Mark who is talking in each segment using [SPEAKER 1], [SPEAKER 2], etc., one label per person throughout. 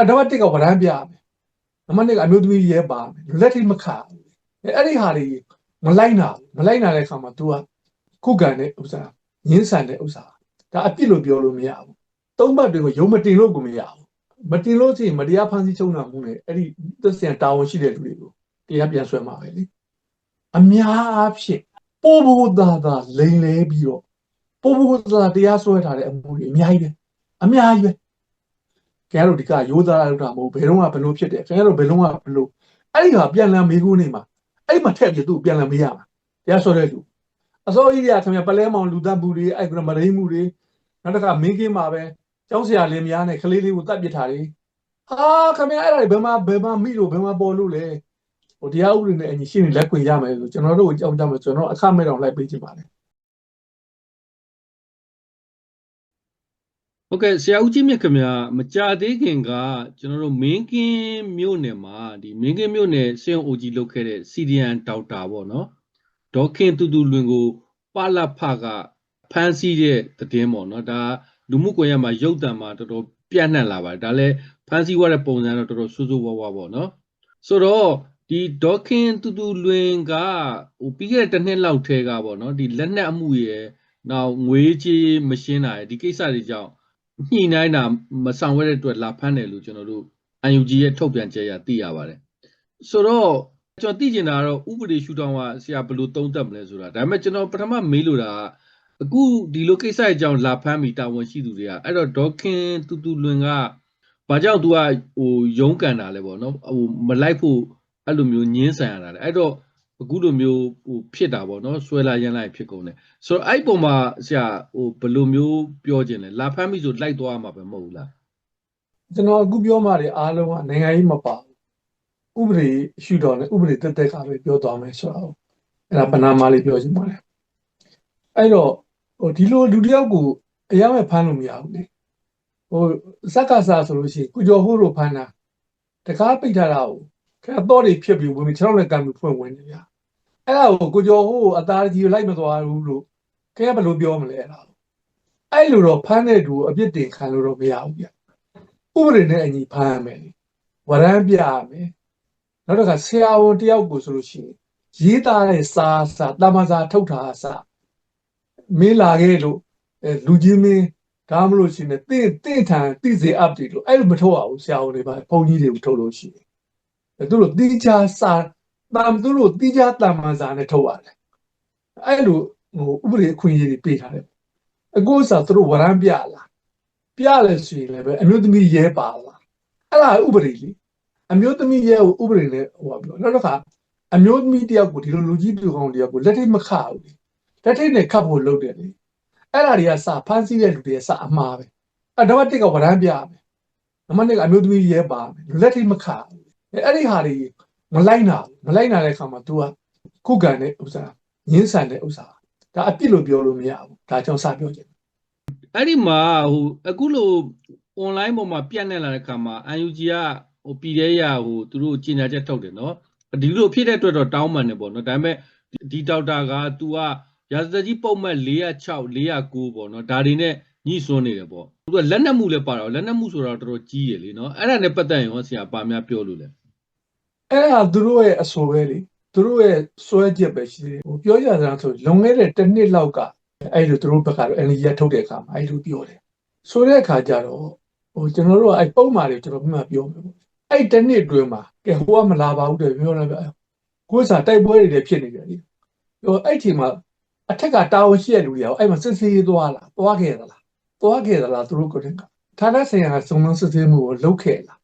[SPEAKER 1] အဲနံပါတ်1ကဝရမ်းပြရမယ်နံပါတ်2ကအမျိုးသမီးရဲပါမယ်လက်ထိမခါဘူးအဲအဲ့ဒီဟာတွေမလိုက်နာဘူးမလိုက်နာတဲ့အခါမှာ तू ကခုခံတဲ့ဥစ္စာငင်းဆန်တဲ့ဥစ္စာဒါအပြစ်လို့ပြောလို့မရဘူးသုံးဘတ်တွေကိုယုံမတင်လို့ကိုမရဘူးမတင်လို့ရှိရင်မတရားဖန်ဆီးချုံတာမှုနဲ့အဲ့ဒီသက်ဆိုင်တာဝန်ရှိတဲ့လူတွေကိုတရားပြန်ဆွဲမှာပဲလေအများအားဖြင့်ပို့ဖို့သာသာလိန်လဲပြီးတော့ပို့ဖို့သာသာတရားဆွဲထားတဲ့အမှုတွေအများကြီးပဲအများကြီးပဲ ခင်ဗျားတို့ဒီကရိုးသားလောက်တာမဟုတ်ဘယ်တော့မှဘလို့ဖြစ်တယ်ခင်ဗျားတို့ဘယ်လုံးကဘလို့အဲ့ဒီဟာပြန်လည်မေးခွန်းနေမှာအဲ့ဒီမှာထည့်ပြီးသူ့ပြန်လည်မေးရမှာတရားဆွဲတဲ့လူအစိုးရကြီးကခင်ဗျာပလဲမောင်လူသက်မှုတွေအဲ့ကမရိမှုတွေနောက်တစ်ခါမင်းကင်းမှာပဲကျောင်းဆရာလင်မယားနဲ့ကလေးလေးကိုတတ်ပစ်ထားတယ်ဟာခင်ဗျာအဲ့ဒါတွေဘယ်မှာဘယ်မှာမိလို့ဘယ်မှာပေါ်လို့လဲဟိုတရားဥပဒေနဲ့အညီရှင်းနေလက်ခွင့်ရမယ်ဆိုကျွန်တော်တို့ကိုကြောက်ကြမယ်ကျွန်တော်အခမဲ့တော့လိုက်ပေးချင်ပါတ
[SPEAKER 2] ဟုတ်ကဲ့ဆရာဦးကြီးမြတ်ခင်ဗျာမကြသေးခင်ကကျွန်တော်တို့မင်းကင်းမြို့နယ်မှာဒီမင်းကင်းမြို့နယ်စေအောင်အိုကြီးလုပ်ခဲ့တဲ့စီဒီယန်ဒေါက်တာပေါ့နော်ဒေါက်ခင်တူတူလွင်ကိုပါလဖကဖမ်းဆီးတဲ့တည်င်းပေါ့နော်ဒါလူမှုကွန်ရက်မှာရုပ်တံမှာတော်တော်ပြန့်နှံ့လာပါတယ်ဒါလည်းဖမ်းဆီးသွားတဲ့ပုံစံတော့တော်တော်ဆိုးဆိုးဝါးဝါပေါ့နော်ဆိုတော့ဒီဒေါက်ခင်တူတူလွင်ကဟိုပြီးခဲ့တဲ့တစ်နှစ်လောက်ထဲကပေါ့နော်ဒီလက်နက်အမှုရယ်နောက်ငွေကြေးမရှင်းတာရယ်ဒီကိစ္စတွေကြောင့် ညှိနှိုင်းတာမဆောင်ရွက်တဲ့အတွက်လာဖမ်းတယ်လို့ကျွန်တော်တို့ UNG ရဲ့ထုတ်ပြန်ချက်အရသိရပါတယ်ဆိုတော့ကျွန်တော်သိချင်တာကတော့ဥပဒေရှုထောင့်ကဆရာဘယ်လိုသုံးသပ်မလဲဆိုတာဒါပေမဲ့ကျွန်တော်ပထမမေးလို့တာကအခုဒီလိုကိစ္စအကြောင်းလာဖမ်းပြီးတာဝန်ရှိသူတွေကအဲ့တော့ဒေါက်ခင်တူတူလွင်ကဘာကြောင့် तू ကဟိုရုံးကန်တာလဲပေါ့နော်ဟိုမလိုက်ဖို့အဲ့လိုမျိုးညင်းဆန်ရတာလေအဲ့တော့ အခုလိုမျိုးဟိုဖြစ်တာပေါ့နော်ဆွဲလာရမ်းလိုက်ဖြစ်ကုန်တယ်ဆိုတော့အဲ့ပုံမှာဆရာဟိုဘယ်လိုမျိုးပြောခြင်းလဲလာဖမ်းပြီဆိုလိုက်သွားမှာပဲမဟုတ်ဘူးလား
[SPEAKER 1] ကျွန်တော်အခုပြောမှတွေအားလုံးကနိုင်ငံရေးမပါဘူးဥပဒေရှုတော်နဲ့ဥပဒေတက်တက်ကပဲပြောသွားမယ်ဆိုတော့အဲ့ဒါပနာမလေးပြောချင်ပါတယ်အဲ့တော့ဟိုဒီလိုလူတစ်ယောက်ကိုအရမ်းပဲဖမ်းလို့မရဘူးလေဟိုစက်ကစားဆိုလို့ရှိရင်ကုကျော်ဟိုးတို့ဖမ်းတာတကားပိတ်ထားတာကိုခင်ဗျာတော့တွေဖြစ်ပြီးဝင်ပြီးခြေထောက်နဲ့ကံပြီးဖွင့်ဝင်နေဗျာ အဲ့ဒါကိုကုကျော်ဟိုးကိုအသားကြီးကိုလိုက်မသွားဘူးလို့ခင်ဗျာဘယ်လိုပြောမလဲအဲ့ဒါအဲ့လိုတော့ဖမ်းတဲ့သူကိုအပြစ်တင်ခံလို့တော့မရဘူးဗျာဥပဒေနဲ့အညီဖမ်းရမယ်လေဝရမ်းပြရမယ်နောက်တစ်ခါဆရာဝန်တယောက်ကိုဆိုလို့ရှိရင်ရေးသားတဲ့စာစာတမစာထုတ်တာစာမင်းလာခဲ့လို့အဲလူကြီးမင်းဒါမှမလို့ရှိရင်တင့်တင့်ထန်သိစေ update လို့အဲ့လိုမထုတ်ရဘူးဆရာဝန်တွေပါဘုန်းကြီးတွေကိုထုတ်လို့ရှိရင်အဲသူတို့တိကျစာ တမ်သူတို့တိကျတမစာနဲ့ထုတ်ရတယ်အဲ့လိုဟိုဥပဒေအခွင့်အရေးတွေပေးထားတယ်အခုစာသူတို့ဝရမ်းပြလာပြလဲဆိုရင်လည်းပဲအမျိုးသမီးရဲပါလားအဲ့ဒါဥပဒေလေအမျိုးသမီးရဲကိုဥပဒေနဲ့ဟိုပါပြောနောက်တစ်ခါအမျိုးသမီးတယောက်ကိုဒီလိုလူကြီးတူကောင်တယောက်ကိုလက်ထိတ်မခဘူးလေလက်ထိတ်နဲ့ခတ်ဖို့လုပ်တယ်လေအဲ့ဒါတွေကစဖမ်းဆီးတဲ့လူတွေစအမှားပဲအဲ့ဒါမှတစ်ကဝရမ်းပြရမယ်နံပါတ်2ကအမျိုးသမီးရဲပါမယ်လက်ထိတ်မခဘူးအဲ့ဒီဟာတွေ မလိုက်နာဘူးမလိုက်နာတဲ့အခါမှာ तू ကခုခံတဲ့ဥစ္စာငင်းဆန်တဲ့ဥစ္စာဒါအပြစ်လို့ပြောလို့မရဘူးဒါကြောင့်စပြောချင်
[SPEAKER 2] အဲ့ဒီမှာဟိုအခုလို online ပေါ်မှာပြန့်နှံ့လာတဲ့ခါမှာ UNG ကဟိုပြည်တဲ့ရဟိုသူတို့ကြီးညာချက်ထုတ်တယ်နော်ဒီလိုဖြစ်တဲ့အတွက်တော့တောင်းပန်တယ်ပေါ့နော်ဒါပေမဲ့ဒီဒေါက်တာက तू ကရာဇသကြီးပုံမှန်406 409ပေါ့နော်ဒါတွေနဲ့ညှိစွန်းနေတယ်ပေါ့သူကလက်နက်မှုလည်းပါတော့လက်နက်မှုဆိုတော့တော်တော်ကြီးရလေနော်အဲ့ဒါနဲ့ပတ်သက်ရင်ဟောဆရာပါများပြောလို့လဲ
[SPEAKER 1] အဲ့ဒါသူတို့ရဲ့အဆိုပဲလေသူတို့ရဲ့စွဲချက်ပဲရှိတယ်ဟိုပြောရတာဆိုလွန်ခဲ့တဲ့တစ်နှစ်လောက်ကအဲ့လိုသူတို့ဘက်ကတော့ energy ထုတ်တဲ့အခါမှာအဲ့လိုပြောတယ်ဆိုတဲ့အခါကျတော့ဟိုကျွန်တော်တို့ကအဲ့ပုံမှန်တွေကျွန်တော်ပြမှပြောမယ်ပေါ့အဲ့တစ်နှစ်အတွင်းမှာကဲဟိုကမလာပါဘူးတဲ့ပြောလိုက်ပါကိုယ်စားတိုက်ပွဲတွေလည်းဖြစ်နေတယ်လေဟိုအဲ့ချိန်မှာအထက်ကတာဝန်ရှိတဲ့လူတွေကအဲ့မှာစစ်ဆေးသွားလားသွားခဲ့သလားသွားခဲ့သလားသူတို့ကိုယ်တိုင်ကဌာနဆိုင်ရာစုံစမ်းစစ်ဆေးမှုကိုလုပ်ခဲ့လား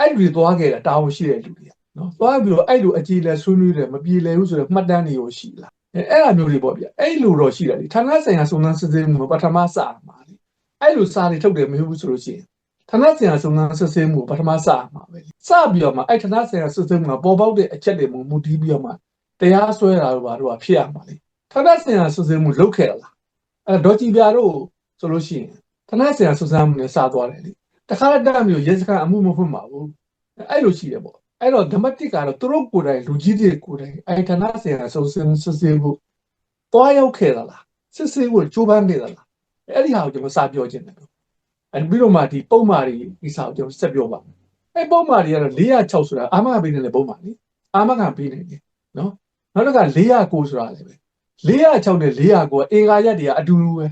[SPEAKER 1] အဲ့ဒီသွားခဲ့တာတာဝန်ရှိတဲ့လူတွေက နော်သွားပြီးတော့အဲ့လိုအကြည်လဲဆွေးနွေးတယ်မပြေလဲဘူးဆိုတော့မှတ်တမ်းတွေရောရှိလားအဲအဲ့အမျိုးတွေပေါ့ဗျအဲ့လိုတော့ရှိတယ်လေဌာနဆိုင်ရာစုံစမ်းစစ်ဆေးမှုပထမစမှာလေအဲ့လိုစာတွေထုတ်တယ်မဟုတ်ဘူးဆိုလို့ရှိရင်ဌာနဆိုင်ရာစုံစမ်းစစ်ဆေးမှုပထမစမှာပဲလေစပြီးတော့မှအဲ့ဌာနဆိုင်ရာစစ်ဆေးမှုကပေါ်ပေါက်တဲ့အချက်တွေမူတည်ပြီးတော့မှတရားစွဲတာတော့ဘာလို့ဖြစ်ရမှာလဲဌာနဆိုင်ရာစစ်ဆေးမှုလုပ်ခဲ့ရလားအဲ့ဒေါ်ကြည်ပြားတို့ဆိုလို့ရှိရင်ဌာနဆိုင်ရာစုံစမ်းမှုနဲ့စသွားတယ်လေတခါတည်းမျိုးရဲစခန်းအမှုမဖွင့်ပါဘူးအဲ့လိုရှိတယ်ပေါ့ အဲ့တော့ဓမ္မတိကတော့သူတို့ကိုယ်တိုင်လူကြီးတွေကိုယ်တိုင်အိုင်ဌာနဆိုင်ရာဆုံးစင်းစစ်ဆေးဖို့တွားရောက်ခဲ့သလားစစ်ဆေးဖို့ကြိုးပမ်းနေသလားအဲ့ဒီဟာကိုကျွန်တော်စပြောခြင်းတယ်အဲ့ပြီးတော့မှဒီပုံမာတွေဒီစာကိုကျွန်တော်ဆက်ပြောပါမယ်အဲ့ပုံမှန်တွေကတော့406ဆိုတာအာမခံပေးနေလေပုံမှန်လေအာမခံပေးနေတယ်နော်နောက်တစ်ခါ409ဆိုတာလည်းပဲ406နဲ့409ကအင်္ဂါရက်တွေကအတူတူပဲ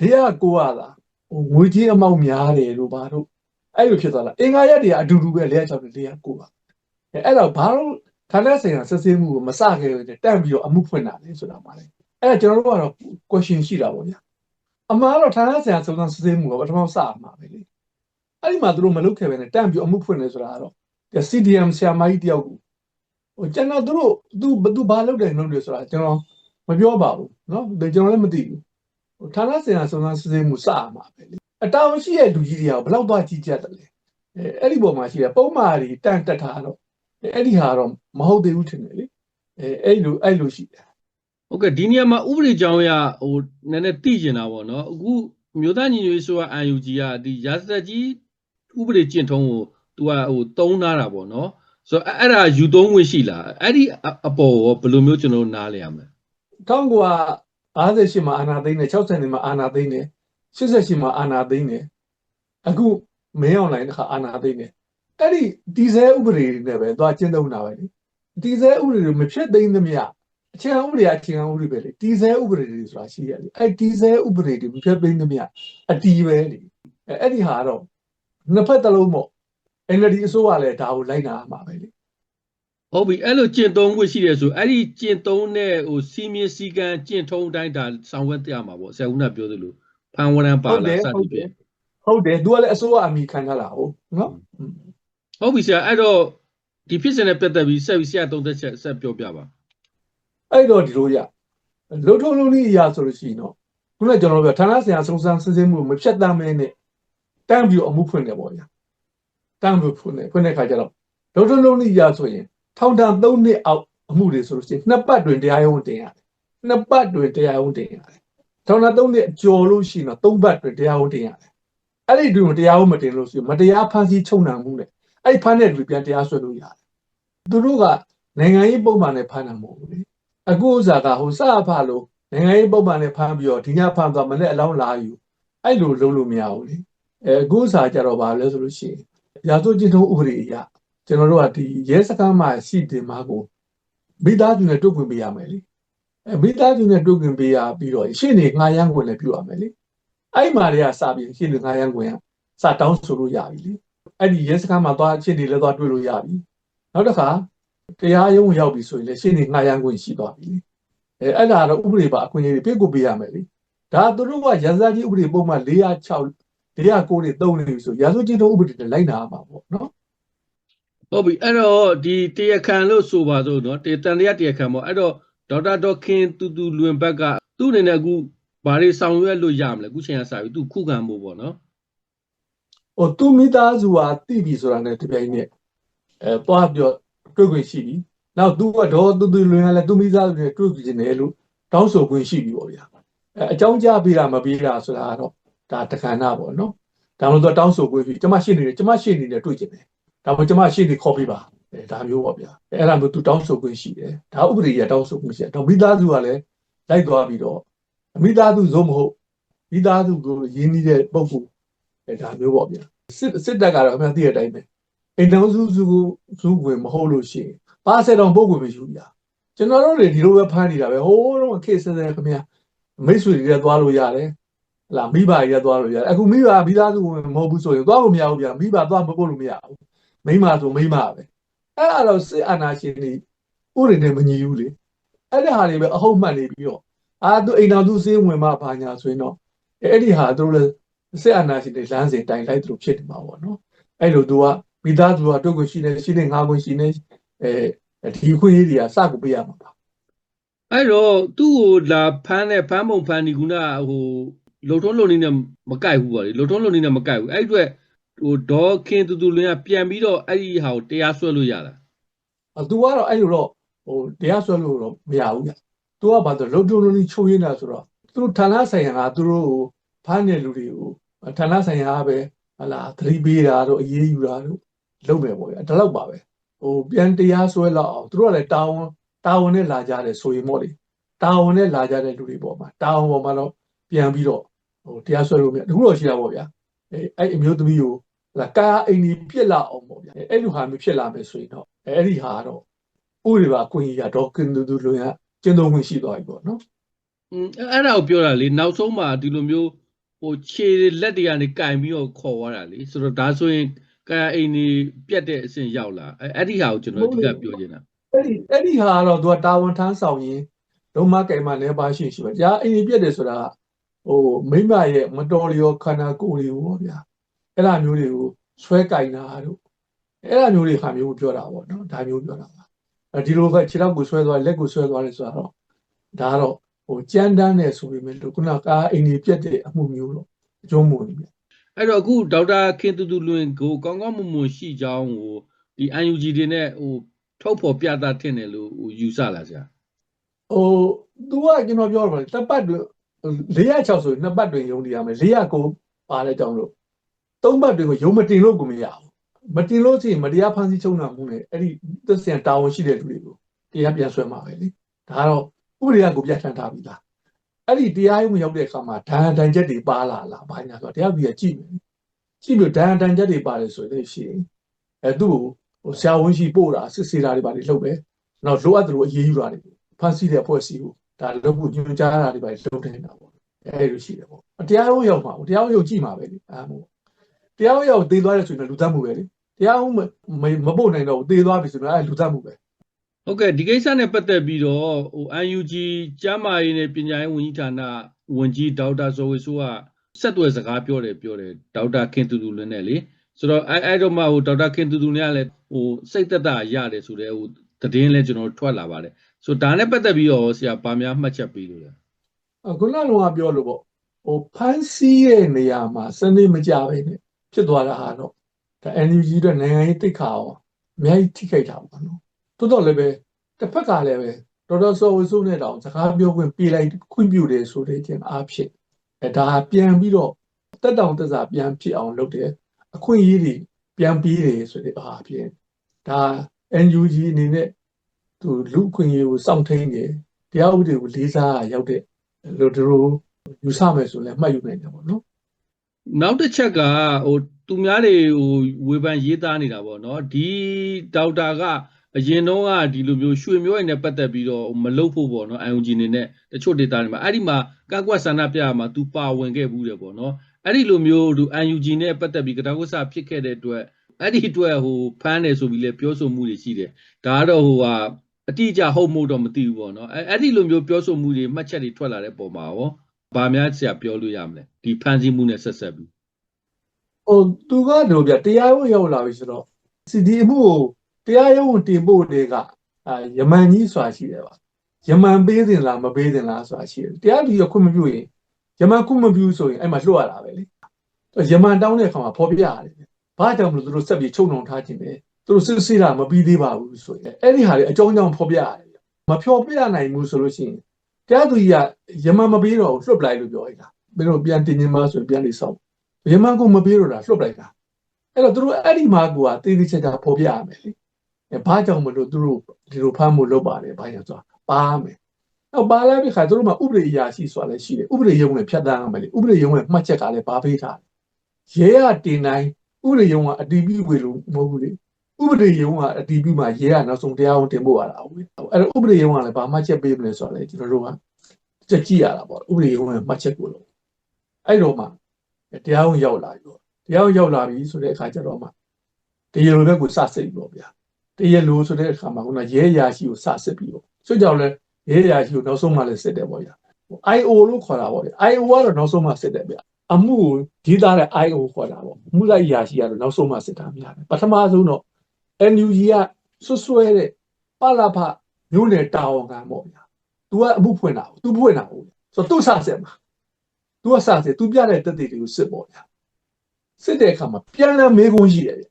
[SPEAKER 1] 409ကသာဟိုငွေကြီးအမောက်များတယ်လို့ဘာလို့အဲ့လိုဖြစ်သွားလားအင်္ဂါရက်တွေကအတူတူပဲ406နဲ့409ပါ အဲ့အဲ့တော့ဘာလို့ဌာနဆိုင်ရာစစ်ဆေးမှုကိုမစခဲ့ဘူးတန့်ပြီးတော့အမှုဖွင့်တာလဲဆိုတာပါလေအဲ့ဒါကျွန်တော်တို့ကတော့ question ရှိတာပေါ့ဗျာအမှန်တော့ဌာနဆိုင်ရာစုံစမ်းစစ်ဆေးမှုကပထမစရမှာပဲလေအဲ့ဒီမှာသူတို့မလုပ်ခဲ့ပဲနဲ့တန့်ပြီးအမှုဖွင့်နေဆိုတာကတော့ CDM ဆရာမကြီးတယောက်ကိုဟိုကျွန်တော်တို့သူဘသူဘာလုပ်တယ်လုပ်တယ်ဆိုတာကျွန်တော်မပြောပါဘူးเนาะဒါကျွန်တော်လည်းမသိဘူးဟိုဌာနဆိုင်ရာစုံစမ်းစစ်ဆေးမှုစရမှာပဲလေအတောင်ရှိတဲ့လူကြီးတွေကဘယ်လောက်သွားကြီးကြက်တယ်လဲအဲအဲ့ဒီပုံမှာရှိတဲ့ပုံမှားတွေတန့်တက်တာတော့ အဲ့ဒီဟာတော့မဟုတ်သေးဘူးထင်တယ်လေအဲအဲ့လိုအဲ့လိုရှိတယ်
[SPEAKER 2] ဟုတ်ကဲ့ဒီနေရာမှာဥပဒေကြောင်းအရဟိုနည်းနည်းသိကျင်တာပေါ့နော်အခုမြို့သားညီညွတ်ရေးဆိုက UNG ကဒီရာဇသက်ကြီးဥပဒေကျင့်ထုံးကို तू ကဟိုတုံးထားတာပေါ့နော်ဆိုတော့အဲ့အဲ့ဒါယူသုံးဝင်ရှိလားအဲ့ဒီအအပေါ်ရောဘယ်လိုမျိုးကျွန်တော်တို့နားလဲရမလဲ
[SPEAKER 1] 1958မှာအာနာသိန်းနဲ့60နှစ်မှာအာနာသိန်းနဲ့88မှာအာနာသိန်းနဲ့အခုမင်းအွန်လိုင်းတစ်ခါအာနာသိန်းနဲ့ အဲ့ဒီဒီဇဲဥပဒေတွေနဲ့ပဲသွားကျင့်သုံးတာပဲလေဒီဇဲဥပဒေတွေမဖြစ်သိမ်းသမျှအခြေခံဥပဒေအအခြေခံဥပဒေပဲလေဒီဇဲဥပဒေတွေဆိုတာရှိရလေအဲ့ဒီဇဲဥပဒေတွေမဖြစ်သိမ်းသမျှအတီးပဲလေအဲ့အဲ့ဒီဟာတော့နှစ်ဖက်တစ်လုံးပေါ့ NLD အစိုးရလည်းဒါကိုလိုက်နာရမှာပဲလေ
[SPEAKER 2] ဟုတ်ပြီအဲ့လိုကျင့်သုံးခွင့်ရှိတယ်ဆိုအဲ့ဒီကျင့်သုံးတဲ့ဟိုစီမင်းစီကံကျင့်ထုံးအတိုင်းဒါဆောင်ရွက်ရမှာပေါ့ဆရာဦးနာပြောသလိုဖန်ဝရံပါလာစသည်ဖြင့်
[SPEAKER 1] ဟုတ်တယ်သူကလည်းအစိုးရအမိခံထားတာဟုတ်နော်
[SPEAKER 2] ဟုတ်ပြီဆရာအဲ့တော့ဒီဖြစ်စဉ်နဲ့ပတ်သက်ပြီးဆက်ပြီးဆရာသုံးသက်ချက်ဆက်ပြောပြပါ
[SPEAKER 1] အဲ့တော့ဒီလိုရလုံထုံလုံးလေးအရာဆိုလို့ရှိရင်တော့ခုနကကျွန်တော်ပြောဌာနဆိုင်ရာစုံစမ်းစစ်ဆေးမှုမဖြတ်တမ်းမဲနဲ့တန်းပြီးအမှုဖွင့်တယ်ပေါ့ဗျာတန်းပြီးဖွင့်တယ်ဖွင့်တဲ့ခါကျတော့လုံထုံလုံးလေးအရာဆိုရင်ထောင်ဒဏ်3နှစ်အောက်အမှုတွေဆိုလို့ရှိရင်နှစ်ပတ်တွင်တရားရုံးတင်ရတယ်နှစ်ပတ်တွင်တရားရုံးတင်ရတယ်ထောင်ဒဏ်3နှစ်ကျော်လို့ရှိရင်တော့3ပတ်တွင်တရားရုံးတင်ရတယ်အဲ့ဒီတွင်တရားရုံးမတင်လို့ရှိရင်မတရားဖန်ဆီးချုပ်နှံမှုနဲ့ အဲ့ဖမ်းတဲ့လူပြန်တရားစွဲလို့ရတယ်သူတို့ကနိုင်ငံရေးပုံမှန်နဲ့ဖမ်းတာမဟုတ်ဘူးလေအခုဥစားကဟိုစအဖလို့နိုင်ငံရေးပုံမှန်နဲ့ဖမ်းပြီးတော့ဒီညဖမ်းသွားမနေ့အလောင်းလာယူအဲ့လိုလုံးလို့မရဘူးလေအဲအခုဥစားကြတော့ဗာလဲဆိုလို့ရှိရင်ရာဇဝတ်ကျင့်ထုံးဥပဒေအရကျွန်တော်တို့ကဒီရဲစခန်းမှာရှိတယ်မှာကိုမိသားစုနဲ့တွေ့ခွင့်ပေးရမယ်လေအဲမိသားစုနဲ့တွေ့ခွင့်ပေးရပြီးတော့ရှေ့နေငှားရမ်းခွင့်လည်းပြုရမယ်လေအဲ့မှာတွေကစပြီးရှေ့နေငှားရမ်းခွင့်ကစတောင်းဆိုလို့ရပြီလေ အဲ့ဒီရဲစခန်းမှာသွားရှေ့နေလည်းသွားတွေ့လို့ရပြီနောက်တစ်ခါတရားရုံးရောက်ပြီဆိုရင်လည်းရှင်းနေငှားရမ်းခွင့်ရှိသွားပြီလေအဲအဲ့ဒါတော့ဥပဒေပါအခွင့်အရေးတွေပေးကိုပေးရမယ်လေဒါသူတို့ကရာဇသကြီးဥပဒေပုံမှန်406 409တွေတုံးနေပြီဆိုရာဇဝကျင့်ထုံးဥပဒေတွေလိုက်နာရမှာပေါ့နော်
[SPEAKER 2] ဟုတ်ပြီအဲ့တော့ဒီတရားခံလို့ဆိုပါစို့နော်တေတန်တရားတရားခံပေါ့အဲ့တော့ဒေါက်တာဒေါက်ခင်တူတူလွင်ဘက်ကသူ့အနေနဲ့အခုဘာတွေဆောင်ရွက်လို့ရမလဲအခုချိန်ကစပြီသူခုခံဖို့ပေါ့နော်
[SPEAKER 1] ဟိုသူမိသားစုဟာတိပြီဆိုတာနဲ့တပြိုင်နက်အဲတွားပြောတွေ့ခွင့်ရှိပြီနောက်သူကတော့သူသူလွင်ကလည်းသူမိသားစုတွေတွေ့ကြည့်နေတယ်လို့တောင်းဆိုခွင့်ရှိပြီပေါ့ဗျာအဲအကြောင်းကြားပေးတာမပေးတာဆိုတာကတော့ဒါတခဏနာပေါ့နော်ဒါမှမဟုတ်တောင်းဆိုခွင့်ရှိကျမရှင်းနေတယ်ကျမရှင်းနေတယ်တွေ့ကြည့်တယ်ဒါမှမဟုတ်ကျမရှင်းနေခေါ်ပေးပါအဲဒါမျိုးပေါ့ဗျာအဲ့ဒါမျိုးသူတောင်းဆိုခွင့်ရှိတယ်ဒါဥပဒေရတောင်းဆိုခွင့်ရှိတယ်တော့မိသားစုကလည်းလိုက်သွားပြီးတော့မိသားစုဇုံမဟုတ်မိသားစုကိုရင်းနှီးတဲ့ပုံကူ အဲဒါမျိုးပေါ့ဗျာစစ်စစ်တပ်ကတော့အမှန်တည်းအတိုင်းပဲအိမ်တော်စုစုစုဝင်မဟုတ်လို့ရှိရင်ပါဆယ်တော်ပုံကူမရှိဘူးဗျာကျွန်တော်တို့တွေဒီလိုပဲဖမ်းနေတာပဲဟိုးတော့ခေတ်ဆက်ဆက်ခင်ဗျာမိတ်ဆွေတွေသွားလို့ရတယ်ဟလာမိဘတွေသွားလို့ရတယ်အခုမိဘမိသားစုဝင်မဟုတ်ဘူးဆိုရင်သွားလို့မရဘူးဗျာမိဘသွားမပို့လို့မရဘူးမိမဆိုမိမပဲအဲ့ဒါတော့စစ်အာဏာရှင်တွေဥရိနဲ့မညီဘူးလေအဲ့ဒီဟာတွေပဲအဟုတ်မှတ်နေပြီးတော့အာသူအိမ်တော်သူစေးဝင်မှဘာညာဆိုရင်တော့အဲ့ဒီဟာသူတို့လည်း စစ်အာဏာရှင်တွေလမ်းစဉ်တိုင်လိုက်သူဖြစ်နေမှာပေါ့နော်အဲ့လိုသူကမိသားစုကတွက်ကိုရှိနေရှိနေငါးကိုရှိနေအဲဒီခွင့်ရေးတွေကစကိုပေးရမှာပါ
[SPEAKER 2] အဲ့တော့သူ့ကိုလာဖမ်းတဲ့ဖမ်းပုံဖမ်းဒီကုနာဟိုလုံထုံးလုံနေနဲ့မကိုက်ဘူးပါလေလုံထုံးလုံနေနဲ့မကိုက်ဘူးအဲ့ဒီအတွက်ဟိုဒေါ်ခင်တူတူလွင်ကပြန်ပြီးတော့အဲ့ဒီဟာကိုတရားစွဲလို့ရတာ။
[SPEAKER 1] သူကတော့အဲ့လိုတော့ဟိုတရားစွဲလို့တော့မရဘူးဗျ။ तू ကဘာလို့လုံတုံလုံးကြီးချိုးရင်းတာဆိုတော့သူတို့ဌာနဆိုင်ရာကသူတို့ကိုဖမ်းတဲ့လူတွေကို ဌာနဆိုင်ရာကပဲဟလာသတိပေးတာတို့အရေးယူတာတို့လုပ်မယ်ပေါ့ဗျာ။ဒါတော့ပါပဲ။ဟိုပြန်တရားစွဲလောက်အောင်သူတို့ကလည်းတာဝန်တာဝန်နဲ့လာကြတယ်ဆိုရင်ပေါ့လေ။တာဝန်နဲ့လာကြတဲ့လူတွေပေါ့မှာတာဝန်ပေါ်မှာတော့ပြန်ပြီးတော့ဟိုတရားစွဲလို့မရတခုတော့ရှိတာပေါ့ဗျာ။အဲအဲ့အမျိုးသမီးကိုလာကာအိမ်ကြီးပြစ်လာအောင်ပေါ့ဗျာအဲ့လိုဟာမျိုးဖြစ်လာမယ်ဆိုရင်တော့အဲ့ဒီဟာတော့ဥပဒေပါအခွင့်အရေးရတော့ကင်းတူတူလွန်ရကျင်းသုံးခွင့်ရှိသွားပြီပေါ့နော်
[SPEAKER 2] อืมအဲ့ဒါကိုပြောတာလေနောက်ဆုံးမှာဒီလိုမျိုး ဟိုခြေလက်တွေကနေကင်ပြီးတော့ခေါ်သွားတာလေဆိုတော့ဒါဆိုရင်ကာယအိမ်ကြီးပြတ်တဲ့အဆင့်ရောက်လာအဲ့အဲ့ဒီဟာကိုကျွန်တော်အဓိကပြောချင်တာ
[SPEAKER 1] အဲ့ဒီအဲ့ဒီဟာကတော့သူကတာဝန်ထမ်းဆောင်ရင်လုံးမကင်မလည်းပါရှိရှိပဲကြာအိမ်ကြီးပြက်တယ်ဆိုတာကဟိုမိမရဲ့မတော်လျောခန္ဓာကိုယ်တွေကိုပေါ့ဗျာအဲ့ဒါမျိုးတွေကိုဆွဲကင်တာတို့အဲ့ဒါမျိုးတွေဟာမျိုးပြောတာပေါ့နော်ဒါမျိုးပြောတာပါအဲဒီလိုကခြေထောက်ကိုဆွဲသွားလက်ကိုဆွဲသွားတယ်ဆိုတော့ဒါကတော့ဟို ကြမ်းတမ်းတယ်ဆိုပေမဲ့လို့ခုနကအိမ်ကြီးပြက်တဲ့အမှုမျိုးတော့အကျုံးမဝင်ဘူးဗျ
[SPEAKER 2] အဲ့တော့အခုဒေါက်တာခင်တူတူလွင်ကိုကောင်းကောင်းမွန်မွန်ရှိကြောင်းကိုဒီ UNG တွေနဲ့ဟိုထုတ်ဖော်ပြသထင်တယ်လို့ဟိုယူဆလားဆရာ
[SPEAKER 1] ဟိုသူကကျွန်တော်ပြောတော့တစ်ပတ်တွင်406ဆိုရင်နှစ်ပတ်တွင်ယုံနေရမယ်400ကိုပါတဲ့ကြောင့်လို့သုံးပတ်တွင်ကိုယုံမတင်လို့ကိုမရဘူးမတင်လို့ရှိရင်မတရားဖန်ဆီးချုံတာမှုနဲ့အဲ့ဒီသက်ဆိုင်တာဝန်ရှိတဲ့လူတွေကိုတရားပြန်ဆွဲမှာပဲလေဒါကတော့ ဥပဒေကကိုပြဋ္ဌာန်းထားပြီလားအဲ့ဒီတရားရုံးရောက်တဲ့အခါမှာဒဏ်အတိုင်းချက်တွေပါလာလားဘာညာဆိုတော့တရားပြည်ကကြည့်မယ်ကြည့်ပြီးဒဏ်အတိုင်းချက်တွေပါတယ်ဆိုရင်ရှိရင်အဲသူ့ကိုဟိုဆရာဝန်ရှိပို့တာစစ်ဆေးတာတွေပါတွေလုပ်ပဲနောက်လိုအပ်တယ်လို့အရေးယူတာတွေဖန်ဆီးတဲ့အဖွဲ့အစည်းကိုဒါလုပ်ဖို့ညွှန်ကြားတာတွေပဲလုပ်နေတာပေါ့အဲလိုရှိတယ်ပေါ့တရားရုံးရောက်မှာတရားရုံးရောက်ကြည့်မှာပဲလေအဲမို့တရားရုံးရောက်သေသွားတယ်ဆိုရင်လူသတ်မှုပဲလေတရားရုံးမမပို့နိုင်တော့သေသွားပြီဆိုတော့အဲလူသတ်မှုပဲ
[SPEAKER 2] ဟုတ်ကဲ့ဒီကိစ္စနဲ့ပတ်သက်ပြီးတော့ဟို UNG ကျမ်းမာရေးနဲ့ပညာရေးဝန်ကြီးဌာနဝန်ကြီးဒေါက်တာဇော်ဝေဆိုးကဆက်သွယ်စကားပြောတယ်ပြောတယ်ဒေါက်တာခင်တူတူလွင်နဲ့လေဆိုတော့အဲအဲ့တော့မှဟိုဒေါက်တာခင်တူတူနဲ့ကလည်းဟိုစိတ်သက်သာရတယ်ဆိုတော့ဟိုသတင်းလဲကျွန်တော်ထွက်လာပါတယ်ဆိုတော့ဒါနဲ့ပတ်သက်ပြီးတော့ဆရာဗာများမှတ်ချက်ပေးလို့လဲ
[SPEAKER 1] ခုနလုံးကပြောလို့ပေါ့ဟိုဖန်ဆီးရဲ့နေရာမှာစနေမကြပဲနဲ့ဖြစ်သွားတာဟာတော့ဒါ NUG တော့နိုင်ငံရေးတိတ်ခါအောင်အများကြီးထိခိုက်တာပေါ့နော် တိုးတော့လည်းပဲတစ်ဖက်ကလည်းပဲတော်တော်ဆိုးဝဆိုးနဲ့တောင်စကားပြောခွင့်ပြေးလိုက်ခွင့်ပြုတယ်ဆိုတဲ့ခြင်းအားဖြင့်အဲဒါပြန်ပြီးတော့တက်တောင်တက်စာပြန်ဖြစ်အောင်လုပ်တယ်အခွင့်အရေးတွေပြန်ပြီးတယ်ဆိုတဲ့အားဖြင့်ဒါ NUG အနေနဲ့သူလူအခွင့်အရေးကိုစောင့်ထိန်တယ်တရားဥပဒေကိုလေးစားရောက်တဲ့လို့တို့ယူဆမယ်ဆိုလည်းမှတ်ယူနိုင်တယ်ပေါ့နော်
[SPEAKER 2] နောက်တစ်ချက်ကဟိုသူများတွေဟိုဝေဖန်ရေးသားနေတာပေါ့နော်ဒီဒေါက်တာက အရင်တော့ကဒီလိုမျိုးရွှေမျိုးအိမ်နဲ့ပတ်သက်ပြီးတော့မလုပ်ဖို့ပေါ့နော် IOG နေနဲ့တချို့ data တွေမှာအဲ့ဒီမှာကကွက်ဆန္ဒပြရမှာ तू ပါဝင်ခဲ့ဘူးတယ်ပေါ့နော်အဲ့ဒီလိုမျိုးသူ IOG နဲ့ပတ်သက်ပြီးကတာကွက်ဆဖြစ်ခဲ့တဲ့အတွက်အဲ့ဒီအတွက်ဟိုဖမ်းတယ်ဆိုပြီးလဲပြောဆိုမှုတွေရှိတယ်ဒါကတော့ဟိုဟာအတိအကျဟုတ်မို့တော့မသိဘူးပေါ့နော်အဲ့အဲ့ဒီလိုမျိုးပြောဆိုမှုတွေမှတ်ချက်တွေထွက်လာတဲ့ပုံမှာရောဘာများဆရာပြောလို့ရမလဲဒီဖမ်းဆီးမှုနဲ့ဆက်ဆက်ပြီး
[SPEAKER 1] ဟိုသူကတော့ဗျတရားရုံးရောက်လာပြီဆိုတော့စီဒီအမှုကို တရားရုံးကိုတင်ဖို့တွေကအာယမန်ကြီးဆိုတာရှိတယ်ပါယမန်ပေးတင်လားမပေးတင်လားဆိုတာရှိတယ်တရားသူရခွင့်မပြုရင်ယမန်ခွင့်မပြုဆိုရင်အဲ့မှာလွှတ်ရတာပဲလေယမန်တောင်းတဲ့အခါမှာဖော်ပြရတယ်ဘာကြောင့်မလို့သူတို့ဆက်ပြီးချုံနှုံထားခြင်းပဲသူတို့စစ်စစ်တာမပြီးသေးပါဘူးဆိုရင်အဲ့ဒီဟာတွေအကြောင်းကြောင့်ဖော်ပြရတယ်မဖြောပြနိုင်ဘူးဆိုလို့ရှိရင်တရားသူကြီးကယမန်မပေးတော့လွှတ်ပလိုက်လို့ပြောလိုက်တာဘယ်လိုပြန်တင်ခြင်းမဆိုရင်ပြန်လေးဆောက်ရမန်ကိုမပေးတော့တာလွှတ်ပလိုက်တာအဲ့တော့သူတို့အဲ့ဒီမှာကိုကတေးသေးချာချာဖော်ပြရမယ်လေအဲ ဘာကြောင့်မလို့သူတို့ဒီလိုဖမ်းမှုလုပ်ပါတယ်ဘာကြောင့်ဆိုတာပါမယ်တော့ပါလိုက်ပြီခါသူတို့မှာဥပဒေအရာရှိဆိုတာလည်းရှိတယ်ဥပဒေရုံးလည်းဖြတ်တန်းရမယ်လေဥပဒေရုံးရဲ့မှတ်ချက်ကလည်းပါပေးထားတယ်ရဲကတင်တိုင်းဥပဒေရုံးကအတီးပြီးဝေလို့မဟုတ်ဘူးလေဥပဒေရုံးကအတီးပြီးမှရဲကနောက်ဆုံးတရားဝင်တင်ဖို့ရတာဟုတ်အဲ့တော့ဥပဒေရုံးကလည်းဘာမှတ်ချက်ပေးမလဲဆိုတာလေကျွန်တော်တို့ကကြက်ကြည့်ရတာပေါ့ဥပဒေရုံးရဲ့မှတ်ချက်ကိုလို့အဲ့တော့မှတရားဝင်ရောက်လာပြီပေါ့တရားဝင်ရောက်လာပြီဆိုတဲ့အခါကျတော့မှတရားလိုဘက်ကိုစစစ်ပြီပေါ့ဗျာ တရားလိုဆိုတဲ့အခါမှာခုနရဲရာရှိကိုစစစ်ပြီပေါ့ဆိုကြောင့်လဲရဲရာရှိကိုနောက်ဆုံးမှလည်းစစ်တယ်ပေါ့ဗျာ IO လို့ခေါ်တာပေါ့ဗျာ IO ကတော့နောက်ဆုံးမှစစ်တယ်ဗျာအမှုကိုဒီသားတဲ့ IO ခေါ်တာပေါ့မှုလိုက်ရာရှိကတော့နောက်ဆုံးမှစစ်တာများတယ်ပထမဆုံးတော့ NUG ကဆွဆွဲတဲ့ပလာဖမျိုးနယ်တာဝန်ခံပေါ့ဗျာ तू ကအမှုဖွင့်တာ तू ဖွင့်တာဟုတ်ဆိုတော့သူ့စစစ်မှာ तू ကစစစ် तू ပြတဲ့တက်တွေတွေကိုစစ်ပေါ့ဗျာစစ်တဲ့အခါမှာပြန်လည်မေးခွန်းရှိတယ်ဗျာ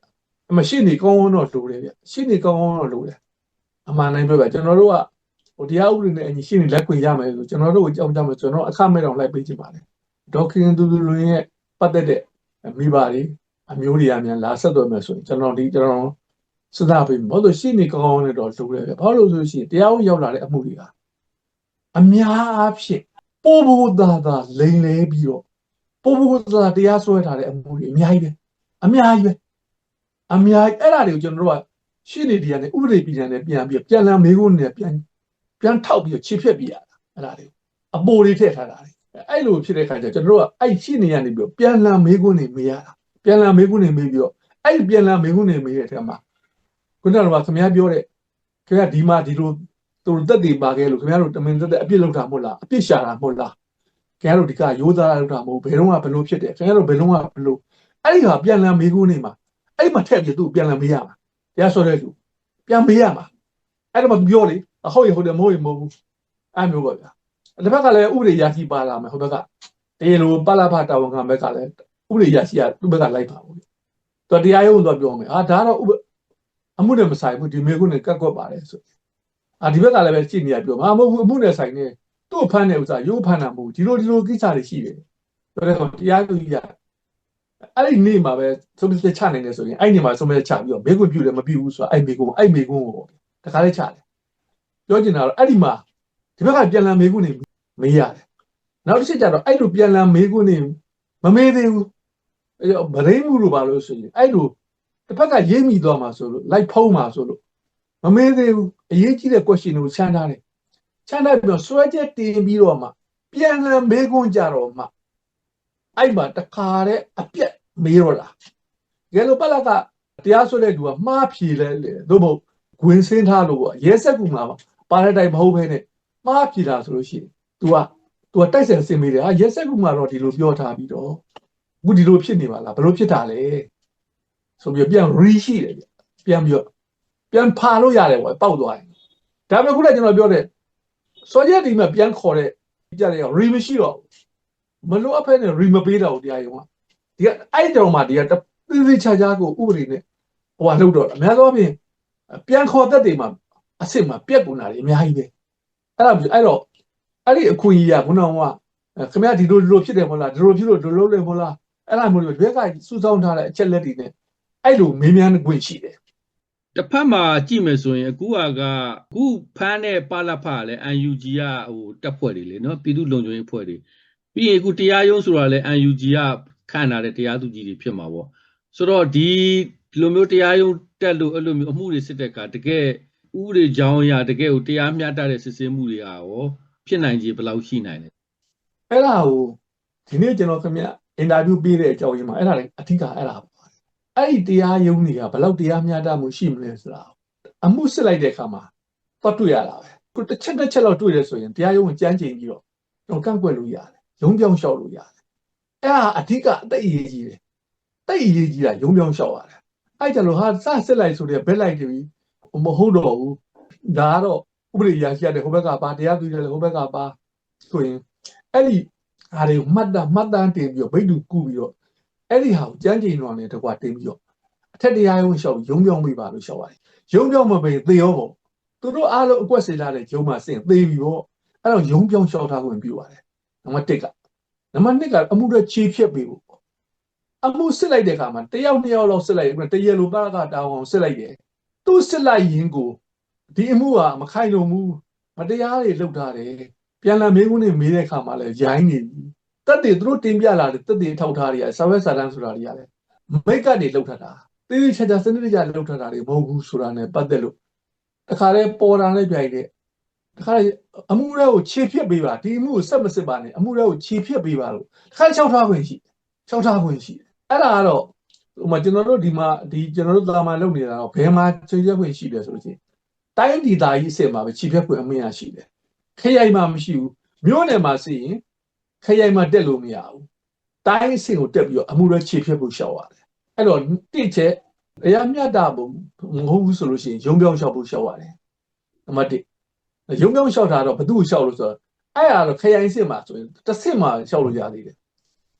[SPEAKER 1] အမရှိနေကောင်းကောင်းတော့လိုတယ်ဗျာရှိနေကောင်းကောင်းတော့လိုတယ်အမှန်တိုင်းပြောဗျာကျွန်တော်တို့ကဟိုတရားဥပဒေနဲ့အညီရှိနေလက်ခွင့်ရမယ်ဆိုကျွန်တော်တို့ကိုကြောင်းကြမယ်ကျွန်တော်အခမဲ့တောင်လိုက်ပေးချင်ပါတယ်ဒေါက်ခင်တူတူလွင်ရဲ့ပတ်သက်တဲ့မိဘတွေအမျိုးတွေအမြန်လာဆက်သွယ်မယ်ဆိုရင်ကျွန်တော်ဒီကျွန်တော်စဉ်းစားပြီးဘာလို့ရှိနေကောင်းကောင်းနဲ့တော့လိုတယ်ဗျာဘာလို့ဆိုလို့ရှိရင်တရားဥရောက်လာတဲ့အမှုတွေကအများအားဖြင့်ပို့ဖို့သာသာလိန်လဲပြီးတော့ပို့ဖို့သာတရားစွဲထားတဲ့အမှုတွေအများကြီးပဲအများကြီးပဲ အများကြီးအဲ့ဒါတွေကိုကျွန်တော်တို့ကရှင်းနေတရားနဲ့ဥပဒေပြည်ညာနဲ့ပြန်ပြီးပြန်လည်မေးခွန်းနဲ့ပြန်ပြန်ထောက်ပြီးခြေဖြတ်ပြရတာအဲ့ဒါတွေအပိုတွေထည့်ထားတာတွေအဲ့လိုဖြစ်တဲ့ခါကျကျွန်တော်တို့ကအဲ့ရှင်းနေရနေပြီးပြန်လည်မေးခွန်းတွေမေးရတာပြန်လည်မေးခွန်းတွေမေးပြီးတော့အဲ့ပြန်လည်မေးခွန်းတွေမေးတဲ့အခါမှာခုနကကခင်ဗျားပြောတဲ့ခင်ဗျားဒီမှာဒီလိုသူတို့တက်တည်ပါခဲ့လို့ခင်ဗျားတို့တမင်တက်တဲ့အပြစ်လုပ်တာမဟုတ်လားအပြစ်ရှာတာမဟုတ်လားခင်ဗျားတို့ဒီကရိုးသားလုပ်တာမဟုတ်ဘယ်တော့မှဘလို့ဖြစ်တယ်ခင်ဗျားတို့ဘယ်တော့မှဘလို့အဲ့ဒီဟာပြန်လည်မေးခွန်းနေမှာ အဲ့မှာထည့်ပြီးသူပြန်လည်မေးရမှာတရားဆိုတဲ့လူပြန်မေးရမှာအဲ့တော့မပြောလေအဟုတ်ရဟုတ်တယ်မဟုတ်ရမဟုတ်ဘူးအဲ့မျိုးပါဗျာတစ်ဖက်ကလည်းဥပဒေရရှိပါလာမယ်ဟိုဘက်ကတရားလိုပလဖတာဝန်ခံဘက်ကလည်းဥပဒေရရှိရသူ့ဘက်ကလိုက်ပါဘူးသူတရားရုံးတော့ပြောမယ်အာဒါတော့အမှုနဲ့မဆိုင်ဘူးဒီမေခွန်းနဲ့ကတ်ကွက်ပါတယ်ဆိုအာဒီဘက်ကလည်းပဲကြည့်နေရပြောမှာမဟုတ်ဘူးအမှုနဲ့ဆိုင်နေသူ့ဖမ်းတဲ့ဥစ္စာရိုးဖမ်းတာမဟုတ်ဒီလိုဒီလိုကိစ္စတွေရှိတယ်ဆိုတော့တရားသူကြီးက အဲ့ဒီနေ့မှာပဲသုံးပြချနိုင်တယ်ဆိုရင်အဲ့ဒီနေ့မှာသုံးပြချပြီးတော့မေခွန်းပြုတယ်မပြုဘူးဆိုတာအဲ့မေခွန်းအဲ့မေခွန်းကိုတခါလေးချတယ်ပြောချင်တာတော့အဲ့ဒီမှာဒီဘက်ကပြန်လည်မေခွန်းနေမေးရတယ်နောက်တစ်ချက်ကျတော့အဲ့လိုပြန်လည်မေခွန်းနေမမေးသေးဘူးအဲ့တော့ဗရိမှုလို့ပါလို့ဆိုရင်အဲ့လိုတစ်ဖက်ကရေးမိသွားမှာဆိုလို့လိုက်ဖုံးမှာဆိုလို့မမေးသေးဘူးအရေးကြီးတဲ့ question ကိုချမ်းထားတယ်ချမ်းထားပြီးတော့စွဲချက်တင်ပြီးတော့မှပြန်လည်မေးခွန်းကြတော့မှအဲ့မှာတခါတဲ့အပြက် မေးတော့လားကဲလို့ပလကတရားစွဲတဲ့လူကမှားဖြေလဲလေသို့မဟုတ်ဂွင်စင်းထားလို့ပေါ့ရဲဆက်ကူမှာပါတဲ့တိုင်မဟုတ်ဘဲနဲ့မှားဖြေတာဆိုလို့ရှိရင် तू က तू ကတိုက်ဆန်စင်မိတယ်ဟာရဲဆက်ကူမှာတော့ဒီလိုပြောထားပြီးတော့အခုဒီလိုဖြစ်နေပါလားဘလို့ဖြစ်တာလဲဆိုပြီးပြန် re ရှိတယ်ဗျပြန်ပြီးတော့ပြန်ဖာလို့ရတယ်ပေါ့ပောက်သွားတယ်ဒါပေမဲ့ခုနကကျွန်တော်ပြောတဲ့စောရက်ဒီမှာပြန်ခေါ်တဲ့ကြတယ် re မရှိတော့မလို့အဖက်နဲ့ re မပေးတော့ဘူးတရားရုံးက ဒီကအဲ့တောင်မှဒီကတသေသေးချာချာကိုဥပဒေနဲ့ဟိုကလှုပ်တော့အများသောအားဖြင့်ပြန်ခေါ်တတ်တယ်မှာအစ်စ်မှာပြက်ကုန်တာတွေအများကြီးပဲအဲ့ဒါအဲ့တော့အဲ့ဒီအခွင့်အရေးကခုနကခင်ဗျားဒီလိုဒီလိုဖြစ်တယ်မဟုတ်လားဒီလိုဖြစ်လို့ဒီလိုလုပ်လဲမဟုတ်လားအဲ့ဒါမျိုးတွေဘက်ကစူးစောင်းထားတဲ့အချက်လက်တွေနဲ့အဲ့လိုမေးမြန်းခွင့်ရှိတယ်
[SPEAKER 2] တစ်ဖက်မှာကြည့်မယ်ဆိုရင်အခုကအခုဖမ်းတဲ့ပါလဖကလည်း UNG ကဟိုတက်ဖွဲ့တွေလေနော်ပြည်သူ့လုံခြုံရေးဖွဲ့တွေပြီးရင်အခုတရားရုံးဆိုတာလည်း UNG က ခန့်ထားတဲ့တရားသူကြီးတွေဖြစ်မှာပေါ့ဆိုတော့ဒီဒီလိုမျိုးတရားရုံးတက်လို့အဲ့လိုမျိုးအမှုတွေစစ်တဲ့ကတကယ်ဥပဒေကြောင်းအရတကယ်ကိုတရားမျှတတဲ့စစ်ဆေးမှုတွေကရောဖြစ်နိုင်ကြီးဘယ်လောက်ရှိနိုင်လဲ
[SPEAKER 1] အဲ့ဒါကိုဒီနေ့ကျွန်တော်ခင်ဗျအင်တာဗျူးပေးတဲ့အကြောင်းရင်းမှာအဲ့ဒါလည်းအထူးကအဲ့ဒါပါအဲ့ဒီတရားရုံးတွေကဘယ်လောက်တရားမျှတမှုရှိမလဲဆိုတာအမှုစစ်လိုက်တဲ့အခါမှာတော့တွေ့ရတာပဲခုတစ်ချက်တစ်ချက်လောက်တွေ့တယ်ဆိုရင်တရားရုံးကိုကြမ်းကျင်ပြီးတော့ကျွန်တော်ကန့်ကွက်လို့ရတယ်ရုံးပြောင်းလျှောက်လို့ရတယ် အဲ့ဒါအထူးကအသိအရေးကြီးတယ်တိတ်အရေးကြီးတာရုံးပြောင်းလျှောက်ရတယ်အဲ့ကြလို့ဟာစစစ်လိုက်ဆိုတဲ့ဘက်လိုက်တပြီးမဟုတ်တော့ဘူးဒါကတော့ဥပဒေရရှိတဲ့ဟိုဘက်ကပါတရားသူတယ်ဟိုဘက်ကပါဆိုရင်အဲ့ဒီဟာတွေမှတ်တာမှတ်တမ်းတင်ပြီးတော့ဗိတ်တူကူပြီးတော့အဲ့ဒီဟာကိုကြမ်းကြိမ်လွန်နေတကွာတင်ပြီးတော့အထက်တရားရုံးလျှောက်ရုံးပြောင်းပေးပါလို့လျှောက်ပါတယ်ရုံးပြောင်းမပေးသေရောပေါ့သူတို့အားလုံးအကွက်စေလာတဲ့ရုံးမှာစင်သေပြီပေါ့အဲ့တော့ရုံးပြောင်းလျှောက်ထားခွင့်ပြုပါတယ်နံပါတ်1က နံပါတ်2ကအမှုတွေခြေဖြတ်ပေးဖို့အမှုစစ်လိုက်တဲ့အခါမှာတယောက်နှစ်ယောက်လောက်စစ်လိုက်ရင်တရလိုပါကတောင်းအောင်စစ်လိုက်တယ်သူစစ်လိုက်ရင်ကိုဒီအမှုကမခိုင်လုံဘူးမတရားတွေလုပ်ထားတယ်ပြန်လာမေးခွန်းတွေမေးတဲ့အခါမှာလည်းရိုင်းနေပြီတက်တွေသူတို့တင်ပြလာတယ်တက်တွေထောက်ထားတွေကစာဝက်စာတမ်းဆိုတာတွေကလည်းမိတ်ကတွေလောက်ထတာတေးသေးချာချာစနစ်တကျလောက်ထတာတွေမဟုတ်ဘူးဆိုတာ ਨੇ ပတ်သက်လို့တခါလဲပေါ်တာနဲ့ပြိုင်တဲ့ တခါလဲအမှုရဲကိုခြေဖြတ်ပေးပါဒီအမှုကိုဆက်မစစ်ပါနဲ့အမှုရဲကိုခြေဖြတ်ပေးပါလို့တခါလျှောက်ထားခွင့်ရှိတယ်လျှောက်ထားခွင့်ရှိတယ်အဲ့ဒါကတော့ဟိုမှာကျွန်တော်တို့ဒီမှာဒီကျွန်တော်တို့တာမာလုပ်နေတာတော့ဘယ်မှာခြေဖြတ်ခွင့်ရှိတယ်ဆိုလို့ရှိရင်တိုင်းဒေသကြီးအစ်စ်မှာပဲခြေဖြတ်ခွင့်အမင်းရရှိတယ်ခရိုင်မှာမရှိဘူးမြို့နယ်မှာစီရင်ခရိုင်မှာတက်လို့မရဘူးတိုင်းအဆင့်ကိုတက်ပြီးတော့အမှုရဲခြေဖြတ်ဖို့ရှောက်ရတယ်အဲ့တော့တစ်ချက်အရာမြတ်တာဘုံမဟုတ်ဘူးဆိုလို့ရှိရင်ရုံပြောင်းလျှောက်ဖို့ရှောက်ရတယ်နံပါတ်1 ရုံပြောင်းလျှောက်တာတော့ဘယ်သူ့ကိုလျှောက်လို့ဆိုတော့အဲ့ဒါတော့ခရိုင်အဆင့်မှာဆိုရင်တစ်ဆင့်မှာလျှောက်လို့ရသေးတယ်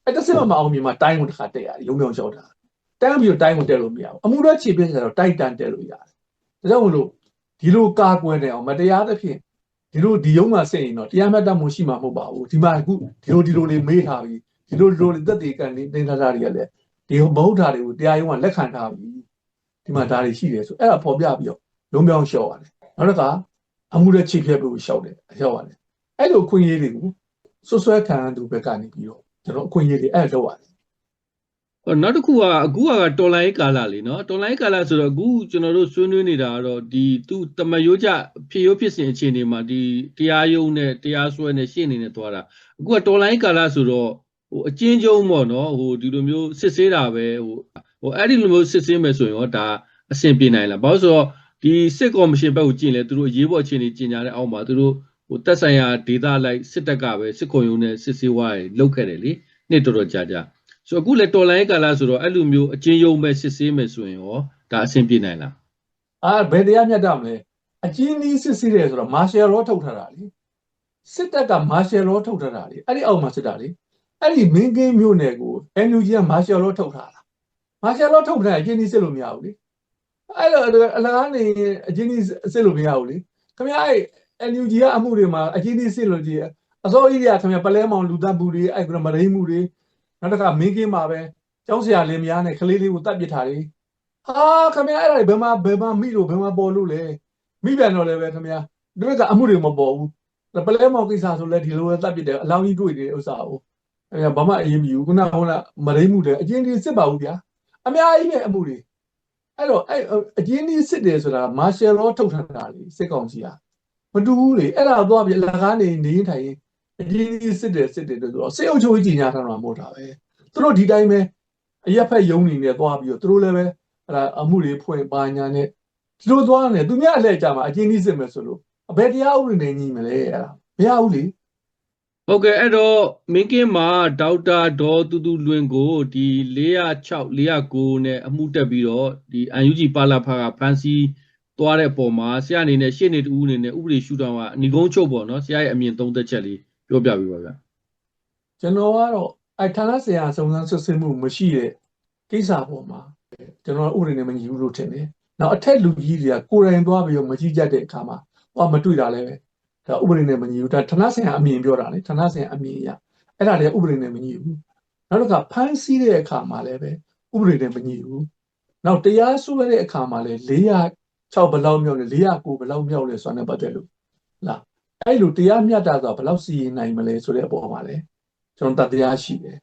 [SPEAKER 1] အဲ့တစ်ဆင့်မှာမအောင်မြင်မှာတိုင်းကိုတစ်ခါတက်ရတယ်ရုံပြောင်းလျှောက်တာတန်းပြီးတော့တိုင်းကိုတက်လို့မရဘူးအမှုရဲခြေဖြတ်ဆိုတော့တိုက်တန်တက်လို့ရတယ်ဒါကြောင့်မလို့ဒီလိုကာကွယ်နေအောင်မတရားသဖြင့်ဒီလိုဒီရုံးမှာစိတ်ရင်တော့တရားမှတ်တမှုရှိမှာမဟုတ်ပါဘူးဒီမှာအခုဒီလိုဒီလိုလေးမေးထားပြီးဒီလိုဒီလိုလေးသက်သေကန်နေတင်ထားတာတွေကလည်းဒီမဟုတ်တာတွေကိုတရားရုံးကလက်ခံထားပြီးဒီမှာဒါတွေရှိတယ်ဆိုအဲ့ဒါပေါ်ပြပြီးတော့လုံးပြောင်းလျှော့ရတယ်နောက်တစ်ခါ အမှုရဲ့ချိဖြတ်ဖို့လျှောက်တယ်လျှော့ရတယ်အဲ့လိုအခွင့်အရေးတွေကိုဆွဆွဲခံရသူဘက်ကနေပြီးတော့ကျွန်တော်အခွင့်အရေးတွေအဲ့လောက်ရတယ်
[SPEAKER 2] ဟောနောက်တစ်ခုကအခုကတော်လိုင်းကာလလीနော်တော်လိုင်းကာလဆိုတော့အခုကျွန်တော်တို့ဆွေးနွေးနေတာကတော့ဒီသူတမယိုးကြဖြစ်ရိုးဖြစ်စဉ်အခြေအနေမှာဒီတရားရုံးနဲ့တရားစွဲနဲ့ရှေ့နေနဲ့သွားတာအခုကတော်လိုင်းကာလဆိုတော့ဟိုအချင်းချင်းပေါ့နော်ဟိုဒီလိုမျိုးစစ်ဆေးတာပဲဟိုဟိုအဲ့ဒီလိုမျိုးစစ်ဆေးမယ်ဆိုရင်ရောဒါအဆင်ပြေနိုင်လားဘာလို့ဆိုတော့ ဒီစစ်ကော်မရှင်ဘက်ကိုကြည့်ရင်လဲသူတို့အရေးပေါ်အခြေအနေကြီးညာတဲ့အောက်မှာသူတို့ဟိုတက်ဆိုင်ရာဒေသလိုက်စစ်တပ်ကပဲစစ်ခုံရုံးနဲ့စစ်ဆေးဝါးတွေလုပ်ခဲ့တယ်လေနှစ်တော်တော်ကြာကြာဆိုတော့အခုလေတော်လိုင်းကာလဆိုတော့အဲ့လိုမျိုးအချင်းယုံပဲစစ်ဆေးမယ်ဆိုရင်ရောဒါအဆင်ပြေနိုင်လား
[SPEAKER 1] အာဘယ်တရားမျတ်တမလဲအကြီးနီးစစ်စစ်တယ်ဆိုတော့မာရှယ်လောထုတ်ထားတာလေစစ်တပ်ကမာရှယ်လောထုတ်ထားတာလေအဲ့ဒီအောက်မှာစစ်တာလေအဲ့ဒီမင်းကင်းမျိုးနယ်ကို NUG ကမာရှယ်လောထုတ်ထားတာမာရှယ်လောထုတ်ထားရင်အကြီးနီးစစ်လို့မရဘူးလေ အဲ့တော့အလကားနေအကြီးနီးစစ်လို့မရဘူးလေခင်ဗျားအဲ့ NUG ကအမှုတွေမှာအကြီးနီးစစ်လို့ကြည့်အစောကြီးကခင်ဗျာပလဲမောင်လူတပ်မှုတွေအဲ့ကမရိမှုတွေနောက်တစ်ခါမင်းကင်းမှာပဲကျောင်းဆရာလင်းများနဲ့ကလေးလေးကိုတတ်ပစ်ထားတယ်ဟာခင်ဗျာအဲ့ဒါတွေဘယ်မှာဘယ်မှာမိလို့ဘယ်မှာပေါ်လို့လဲမိပြန်တော့လည်းပဲခင်ဗျာဒီဘက်ကအမှုတွေမပေါ်ဘူးပလဲမောင်ကိစ္စဆိုလဲဒီလိုပဲတတ်ပြတယ်အလောင်းကြီးတွေ့တယ်ဥစ္စာကိုခင်ဗျာဘာမှအရေးမယူခုနကဟိုကမရိမှုတယ်အချင်းကြီးစစ်ပါဘူးဗျာအများကြီးပဲအမှုတွေ အဲ့တော့အဲ့အချင်းကြီးစစ်တယ်ဆိုတာမာရှယ်လောထုတ်ထားတာလေစစ်ကောင်စီကမတူဘူးလေအဲ့ဒါတော့ပြလက်ကားနေနေထိုင်ရင်အချင်းကြီးစစ်တယ်စစ်တယ်လို့ဆိုတော့စစ်အုပ်ချုပ်ရေးကြီးညာထားတာမဟုတ်တာပဲသူတို့ဒီတိုင်းပဲအရက်ဖက်ယုံနေနေသွားပြီးတော့သူတို့လည်းပဲအဲ့ဒါအမှုတွေဖွင့်ပါညာနဲ့ဒီလိုသွားနေသူများအလှည့်ကြမှာအချင်းကြီးစစ်မယ်ဆိုလို့အဘယ်တရားဥပဒေနဲ့ညီမလဲအဲ့ဒါမရဘူးလေ
[SPEAKER 2] ဟုတ်ကဲ့အဲ့တော့မင်းကင်းမှာဒေါက်တာဒေါ်တူတူလွင်ကိုဒီ406 409နဲ့အမှုတက်ပြီးတော့ဒီ UNG ပါလာဖာကဖန်စီသွားတဲ့ပုံမှာဆရာအနေနဲ့ရှေ့နေတူအနေနဲ့ဥပဒေရှုထောင့်ကအနီကုန်းချုပ်ပေါ့နော်ဆရာရဲ့အမြင်သုံးသက်ချက်လေးပြောပြပေးပါဗျာ
[SPEAKER 1] ကျွန်တော်ကတော့အဲ့ဌာနဆိုင်ရာစုံစမ်းစစ်ဆေးမှုမရှိတဲ့ကိစ္စပေါ်မှာကျွန်တော်ဥပဒေနဲ့မညီဘူးလို့ထင်တယ်။နောက်အထက်လူကြီးတွေကကိုယ်တိုင်သွားပြီးတော့မကြည့်ကြတဲ့အခါမှာဟောမတွေ့တာလည်းပဲ ဒါဥပဒေနဲ့မညီဘူးဒါဌာနဆိုင်ရာအမြင်ပြောတာလေဌာနဆိုင်ရာအမြင်အရအဲ့ဒါလည်းဥပဒေနဲ့မညီဘူး။နောက်တစ်ခါဖမ်းဆီးတဲ့အခါမှာလည်းပဲဥပဒေနဲ့မညီဘူး။နောက်တရားစွဲတဲ့အခါမှာလည်း406ဘယ်လောက်မြောက်လဲ409ဘယ်လောက်မြောက်လဲဆိုတာနဲ့ပတ်သက်လို့လားအဲ့လိုတရားမျှတစွာဘယ်လောက်စီရင်နိုင်မလဲဆိုတဲ့အပေါ်မှာလည်းကျွန်တော်တတရားရှိတယ်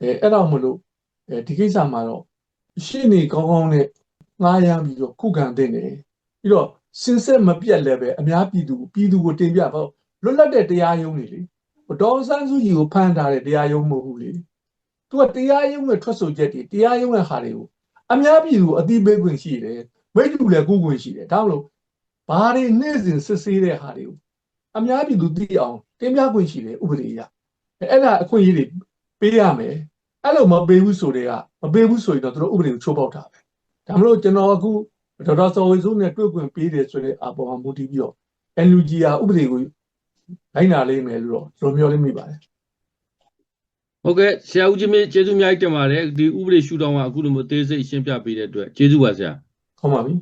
[SPEAKER 1] အဲအဲ့တော့မလို့အဲဒီကိစ္စမှာတော့ရှင်းနေကောင်းကောင်းနဲ့ငားရမ်းပြီးတော့ခုခံတဲ့နေပြီးတော့ စင်ဆက်မပြတ်လည်းပဲအများပြည်သူပြည်သူကိုတင်ပြပေါ့လွတ်လပ်တဲ့တရားရုံးတွေလေဒေါ်ဆန်းစုကြည်ကိုဖမ်းထားတဲ့တရားရုံးမဟုတ်ဘူးလေသူကတရားရုံးရဲ့ထွက်ဆိုချက်တွေတရားရုံးရဲ့ဟာတွေကိုအများပြည်သူအသိပေးခွင့်ရှိတယ်မိတ်တူလည်းကိုခွင့်ရှိတယ်ဒါမလို့ဘာတွေနေ့စဉ်စစ်ဆေးတဲ့ဟာတွေကိုအများပြည်သူသိအောင်တင်ပြခွင့်ရှိတယ်ဥပဒေအရအဲ့ဒါအခွင့်အရေးတွေပေးရမယ်အဲ့လိုမပေးဘူးဆိုတဲ့ကမပေးဘူးဆိုရင်တော့သူတို့ဥပဒေကိုချိုးပေါက်တာပဲဒါမလို့ကျွန်တော်အခု ဒေါက်တာစောဝေစုနဲ့တွေ့ခွင့်ပေးတယ်ဆိုတဲ့အပေါ်မှာမူတည်ပြီးတော့ NUG ဟာဥပဒေကိုလိုက်နာလိမ့်မယ်လို့တော့ကျွန်တော်မျှော်လင့်မိပါတယ်
[SPEAKER 2] ဟုတ်ကဲ့ဆရာဦးကြီးမင်းကျေးဇူးအများကြီးတင်ပါတယ်ဒီဥပဒေရှုထောင့်ကအခုလိုမျိုးသေးစိတ်ရှင်းပြပေးတဲ့အတွက်ကျေးဇူးပါဆရာ
[SPEAKER 1] ဟုတ်ပါပြီ